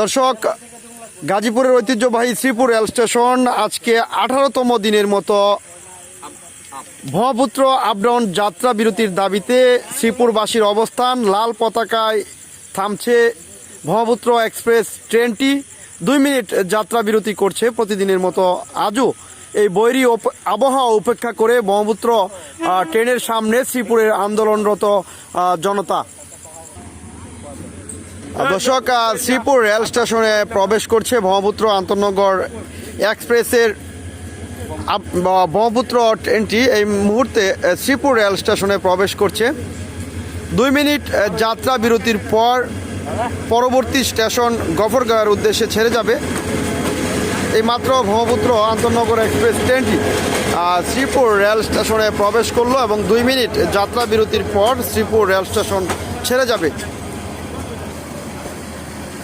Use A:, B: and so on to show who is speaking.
A: দর্শক, গাজীপুরের ঐতিহ্যবাহী শ্রীপুর রেল স্টেশন আজকে আঠারোতম দিনের মতো ব্রহ্মপুত্র আপডাউন যাত্রা বিরতির দাবিতে শ্রীপুরবাসীর অবস্থান লাল পতাকায় থামছে ব্রহ্মপুত্র এক্সপ্রেস ট্রেনটি। দুই মিনিট যাত্রা বিরতি করছে প্রতিদিনের মতো। আজও এই বৈরী আবহাওয়া উপেক্ষা করে ব্রহ্মপুত্র ট্রেনের সামনে শ্রীপুরের আন্দোলনরত জনতা। দর্শক শ্রীপুর রেল স্টেশনে প্রবেশ করছে ব্রহ্মপুত্র আন্তনগর এক্সপ্রেসের ব্রহ্মপুত্র ট্রেনটি এই মুহূর্তে শ্রীপুর রেল স্টেশনে প্রবেশ করছে। দুই মিনিট যাত্রা বিরতির পর পরবর্তী স্টেশন গফরগাঁওয়ের উদ্দেশ্যে ছেড়ে যাবে। এই মাত্র ব্রহ্মপুত্র আন্তনগর এক্সপ্রেস ট্রেনটি শ্রীপুর রেল স্টেশনে প্রবেশ করল এবং দুই মিনিট যাত্রা বিরতির পর শ্রীপুর রেল স্টেশন ছেড়ে যাবে।